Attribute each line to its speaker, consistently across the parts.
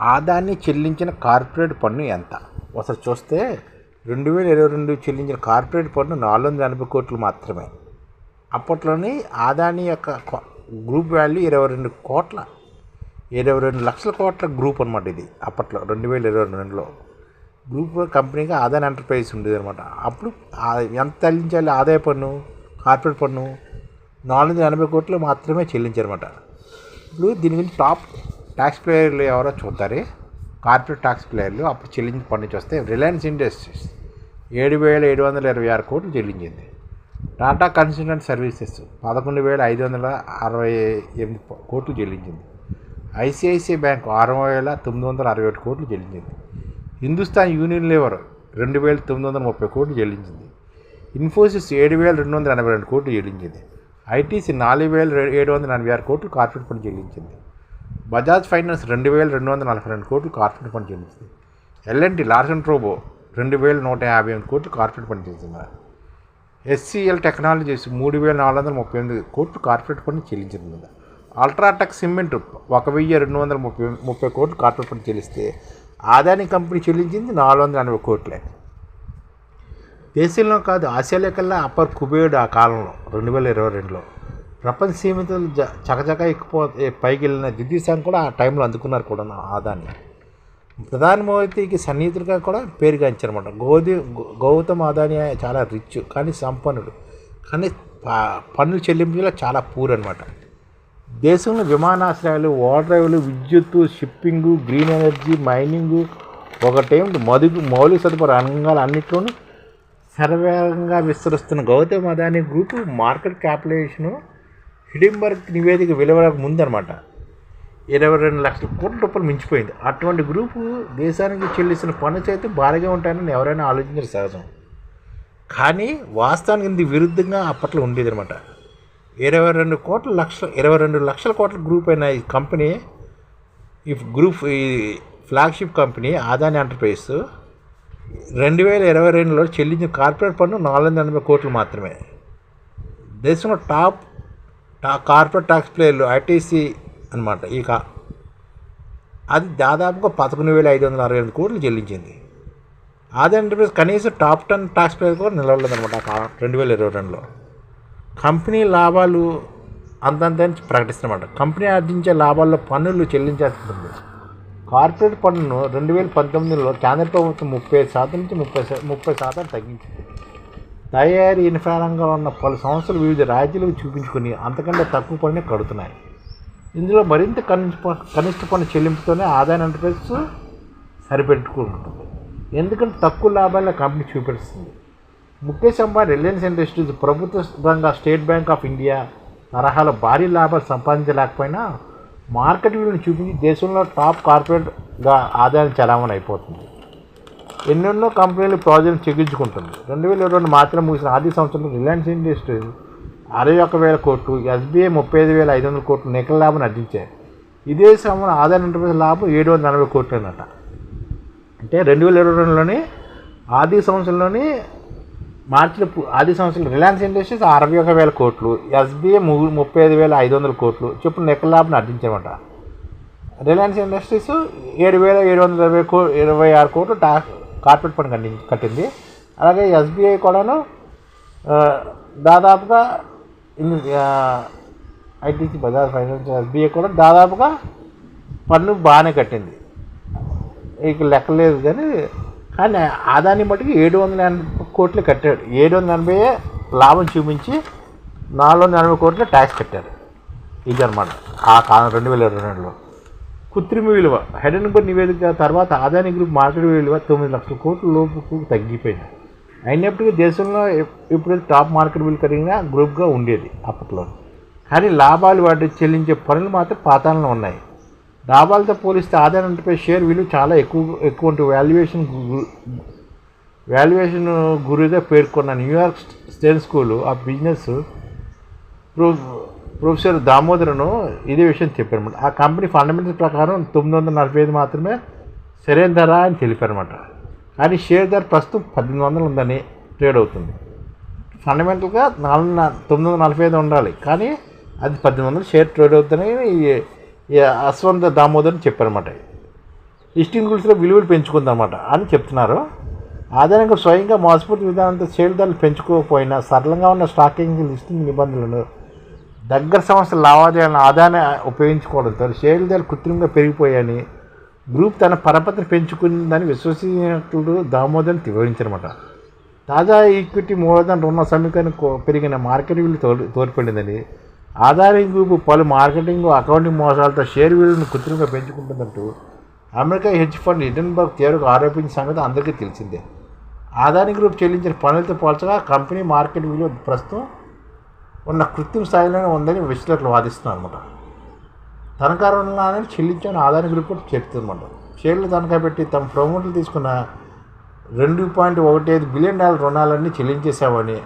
Speaker 1: ఆదాన్ని చెల్లించిన కార్పొరేట్ పన్ను ఎంత? ఒకసారి చూస్తే రెండు వేల ఇరవై రెండు చెల్లించిన కార్పొరేట్ పన్ను నాలుగు వందల ఎనభై కోట్లు మాత్రమే. అప్పట్లోని ఆదాని యొక్క గ్రూప్ వాల్యూ ఇరవై రెండు కోట్ల ఇరవై రెండు లక్షల కోట్ల గ్రూప్ అనమాట ఇది అప్పట్లో రెండు వేల ఇరవై రెండులో. గ్రూప్ కంపెనీగా ఆదాని ఎంటర్ప్రైజ్ ఉండేది అనమాట అప్పుడు ఎంత చెల్లించాలి? ఆదాయ పన్ను కార్పొరేట్ పన్ను నాలుగు వందల ఎనభై కోట్లు మాత్రమే చెల్లించారన్నమాట. ఇప్పుడు దీని గురించి టాప్ ట్యాక్స్ ప్లేయర్లు ఎవరో చూద్దారు. కార్పొరేట్ ట్యాక్స్ ప్లేయర్లు అప్పుడు చెల్లించి పన్ను చూస్తే రిలయన్స్ ఇండస్ట్రీస్ ఏడు వేల ఏడు వందల ఇరవై ఆరు కోట్లు చెల్లించింది. టాటా కన్సల్టెంట్ సర్వీసెస్ పదకొండు వేల ఐదు వందల అరవై ఎనిమిది కోట్లు చెల్లించింది. ఐసిఐసిఐ బ్యాంక్ ఆరు వేల తొమ్మిది వందల అరవై ఒకటి కోట్లు చెల్లించింది. హిందుస్థాన్ యూనియన్ లేవర్ రెండు వేల తొమ్మిది వందల ముప్పై కోట్లు చెల్లించింది. ఇన్ఫోసిస్ ఏడు వేల రెండు వందల ఎనభై రెండు కోట్లు చెల్లించింది. ఐటీసీ నాలుగు వేల ఏడు వందల ఎనభై ఆరు కోట్లు కార్పొరేట్ పన్ను చెల్లించింది. బజాజ్ ఫైనాన్స్ రెండు వేల రెండు వందల నలభై రెండు కోట్లు కార్పొరేట్ పని చెల్లించింది ఎల్ఎన్టీ లార్సన్ ట్రోబో రెండు వేల నూట యాభై ఎనిమిది కోట్లు కార్పొరేట్ పని చెల్లించింది ఎస్సీఎల్ టెక్నాలజీస్ మూడు వేల నాలుగు వందల ముప్పై ఎనిమిది కోట్లు కార్పొరేట్ పని చెల్లించింది అల్ట్రాటెక్ సిమెంట్ ఒక వెయ్యి రెండు వందల ముప్పై ముప్పై కోట్లు కార్పొరేట్ పని చెల్లిస్తే ఆదాని కంపెనీ చెల్లించింది నాలుగు వందల ఎనభై కోట్లే. దేశంలో కాదు ఆసియాలో కల్లా అప్పర్ కుబేడ్ ఆ కాలంలో రెండు వేల ఇరవై రెండులో. ప్రపంచ సీమితలు జ చకచక ఎక్కిపో పైకి వెళ్ళిన దిద్యుసాన్ కూడా ఆ టైంలో అందుకున్నారు కూడా నా ప్రధాని మోదీకి సన్నిహితుడిగా కూడా పేరుగాంచారన్నమాట గోధి గౌ- గౌతమ్ అదాని చాలా రిచ్ కానీ సంపన్నుడు. కానీ ప- పన్నులు చెల్లింపులో చాలా పూర్ అనమాట దేశంలో విమానాశ్రయాలు ఓడరేవులు విద్యుత్తు షిప్పింగు గ్రీన్ ఎనర్జీ మైనింగు ఒకటేమిటి మదుగు మౌలిక సదుపాయ రంగాలు అన్నింటిలోనూ సర్వేగంగా విస్తరిస్తున్న Gautam Adani group market capitalisation Hindenburg నివేదిక వెలువడక ముందనమాట. ఇరవై రెండు లక్షల కోట్ల రూపాయలు మించిపోయింది. అటువంటి గ్రూపు దేశానికి చెల్లిస్తున్న పన్ను చేతి భారీగా ఉంటాయని ఎవరైనా ఆలోచించారు సహజం. కానీ వాస్తవానికి ఇది విరుద్ధంగా అప్పట్లో ఉండేది అనమాట ఇరవై రెండు కోట్ల లక్షల ఇరవై రెండు లక్షల కోట్ల గ్రూప్ అయిన ఈ కంపెనీ ఈ గ్రూప్ ఈ ఫ్లాగ్షిప్ కంపెనీ ఆదాని ఎంటర్ప్రైజ్ రెండు వేల ఇరవై రెండులో చెల్లించిన కార్పొరేట్ పన్ను నాలుగు వందల ఎనభై కోట్లు మాత్రమే. దేశంలో టాప్ కార్పొరేట్ ట్యాక్స్ ప్లేయర్లు ఐటీసీ అనమాట ఈ కా అది దాదాపుగా పదకొండు వేల ఐదు వందల అరవై ఎనిమిది కోట్లు చెల్లించింది. ఆదాయ ఎంటర్ప్రైజ్ కనీసం టాప్ టెన్ ట్యాక్స్ ప్లేయర్ కూడా నిలవలేదన్నమాట రెండు వేల ఇరవై రెండులో. కంపెనీ లాభాలు అంతంత ప్రకటిస్తున్నమాట. కంపెనీ ఆర్జించే లాభాల్లో పన్నులు చెల్లించాల్సి ఉంటుంది కార్పొరేట్ పన్నును రెండు వేల పంతొమ్మిదిలో కేంద్ర ప్రభుత్వం ముప్పై శాతం నుంచి ముప్పై ముప్పై శాతం తగ్గించింది. తయారీ ఇన్ఫారంగా ఉన్న పలు సంస్థలు వివిధ రాజ్యాలకు చూపించుకుని అంతకంటే తక్కువ పనిని కడుతున్నాయి. ఇందులో మరింత కనిష్ట కనిష్ట పన్ను చెల్లింపుతోనే ఆదాయ ఎంటర్ప్రైజ్ సరిపెట్టుకుంటుంది. ఎందుకంటే తక్కువ లాభాల కంపెనీ చూపిస్తుంది. ముఖేష్ అంబానీ రిలయన్స్ ఇండస్ట్రీస్ ప్రభుత్వ రంగ స్టేట్ బ్యాంక్ ఆఫ్ ఇండియా తరహాలో భారీ లాభాలు సంపాదించలేకపోయినా మార్కెట్ విలువను చూపించి దేశంలో టాప్ కార్పొరేట్గా ఆదాయం చలామణి అయిపోతుంది ఎన్నెన్నో కంపెనీలు ప్రాజెక్టులు చెల్లించుకుంటుంది రెండు వేల ఇరవై రెండు మాత్రం ముగిసిన ఆర్థిక సంవత్సరంలో రిలయన్స్ ఇండస్ట్రీస్ అరవై ఒక్క వేల కోట్లు ఎస్బీఐ ముప్పై ఐదు వేల ఐదు వందల కోట్లు నికర లాభం అర్జించాయి. ఇదే సమయంలో ఆదాయ ఎంటర్ప్రైజ్ లాభం ఏడు వందల నలభై కోట్లు అన్నట అంటే రెండు వేల ఇరవై రెండులోని ఆర్థిక సంవత్సరంలోని మార్చిలో ఆర్థిక సంవత్సరంలో రిలయన్స్ ఇండస్ట్రీస్ అరవై ఒక వేల కోట్లు ఎస్బీఐ ముప్పై ఐదు వేల ఐదు వందల కోట్లు చెప్పు నికర లాభం అర్జించామట. రిలయన్స్ ఇండస్ట్రీస్ ఏడు వేల ఏడు వందల ఇరవై కో ఇరవై ఆరు కోట్లు టా కార్పొరేట్ పన్ను కట్టి కట్టింది. అలాగే ఎస్బీఐ కూడాను దాదాపుగా ఐటీసీ బజాజ్ ఫైనాన్స్ ఎస్బీఐ కూడా దాదాపుగా పన్ను బాగానే కట్టింది. ఇక లెక్కలేదు కానీ కానీ ఆదాన్ని మటుకు ఏడు వందల ఎనభై కోట్లు కట్టాడు. ఏడు వందల ఎనభై లాభం చూపించి నాలుగు వందల ఎనభై కోట్లు ట్యాక్స్ కట్టారు ఇది అనమాట ఆ కాలం రెండు వేల ఇరవై రెండులో. కృత్రిమ విలువ. హెడెన్బర్గ్ నివేదిక తర్వాత ఆదాని గ్రూప్ మార్కెట్ విలువ తొమ్మిది లక్షల కోట్ల లోపుకు తగ్గిపోయింది. అయినప్పటికీ దేశంలో ఎప్- ఇప్పుడు టాప్ మార్కెట్ విలువ కలిగిన గ్రూప్గా ఉండేది అప్పట్లో కానీ లాభాలు వాటి చెల్లించే పనులు మాత్రం పాతాలను ఉన్నాయి. లాభాలతో పోలిస్తే ఆదాయంపై షేర్ విలువ చాలా ఎక్కువ ఎక్కువ ఉంటుంది వాల్యుయేషన్ వాల్యుయేషన్ గురుగా పేర్కొన్న New York state school of business proof professor దామోదరను ఇదే విషయం చెప్పారనమాట ఆ కంపెనీ ఫండమెంటల్స్ ప్రకారం తొమ్మిది వందల నలభై ఐదు మాత్రమే సరైన ధర అని తెలిపారనమాట కానీ షేర్ ధర ప్రస్తుతం పద్దెనిమిది వందలు ఉందని ట్రేడ్ అవుతుంది. ఫండమెంటల్గా నాలుగు తొమ్మిది వందల నలభై ఐదు ఉండాలి. కానీ అది పద్దెనిమిది వందలు షేర్ ట్రేడ్ అవుతుందని అశ్వంత దామోదరని చెప్పారనమాట దామోదర్ గుల్స్లో విలువలు పెంచుకుందనమాట అని చెప్తున్నారు. అదనంగా స్వయంగా మోసపూర్తి విధానంతో షేర్ ధరలు పెంచుకోకపోయినా సరళంగా ఉన్న స్టాకింగ్ లిస్టింగ్ నిబంధనలను దగ్గర సంస్థల లావాదేవీలను ఆదాయాన్ని ఉపయోగించుకోవడంతో షేర్ల ధరలు కృత్రిమంగా పెరిగిపోయాయని గ్రూప్ తన పరపతిని పెంచుకుందని విశ్వసనీయతలు దామోదరం వివరించారన్నమాట. తాజా ఈక్విటీ మూలధన రుణ సమీకరణ పెరిగిన మార్కెట్ విలువ తోడు తోడ్పడిందని ఆదాయం గ్రూపు పలు మార్కెటింగ్ అకౌంటింగ్ మోసాలతో షేర్ విలువను కృత్రిమంగా పెంచుకుంటుందంటూ అమెరికా హెడ్జ్ ఫండ్ హిడెన్బర్గ్ తీవ్రంగా ఆరోపించిన సంగతి అందరికీ తెలిసిందే. ఆదాని గ్రూప్ చెల్లించిన పనులతో పోల్చగా కంపెనీ మార్కెట్ విలువ ప్రస్తుతం ఉన్న కృత్రిమ స్థాయిలోనే ఉందని విశ్లేషకులు వాదిస్తున్నారు అనమాట తనఖా రుణాన్ని చెల్లించని ఆదాయ రిపోర్ట్ చెప్తుందన్నమాట. షేర్లు తనఖా పెట్టి తమ ప్రమోటర్లు తీసుకున్న రెండు పాయింట్ ఒకటి ఐదు బిలియన్ డాలర్ రుణాలన్నీ చెల్లించేశామని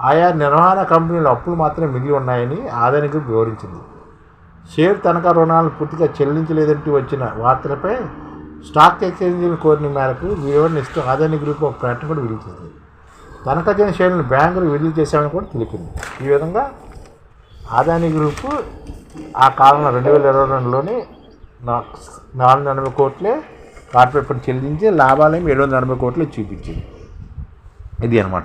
Speaker 1: ఆయా నిర్వహణ కంపెనీల అప్పులు మాత్రమే మిగిలి ఉన్నాయని ఆదాయ గ్రూప్ వివరించింది. షేర్ తనఖా రుణాలను పూర్తిగా చెల్లించలేదంటూ వచ్చిన వార్తలపై స్టాక్ ఎక్స్చేంజీలు కోరిన మేరకు వివరణ ఇస్తూ ఆదాయ గ్రూప్ ఒక ప్రకటన కూడా విధించింది తనఖా చేయని షేర్లను బ్యాంకులు విడుదల చేశామని కూడా తెలిపింది. ఈ విధంగా ఆదాని గ్రూపు ఆ కాలంలో రెండు వేల ఇరవై రెండులోనే నా- నాలుగు ఎనభై కోట్లే కార్పొరేట్ పన్ను చెల్లించి లాభాలేమి ఏడు వందల ఎనభై కోట్లు చూపించింది. ఇది అనమాట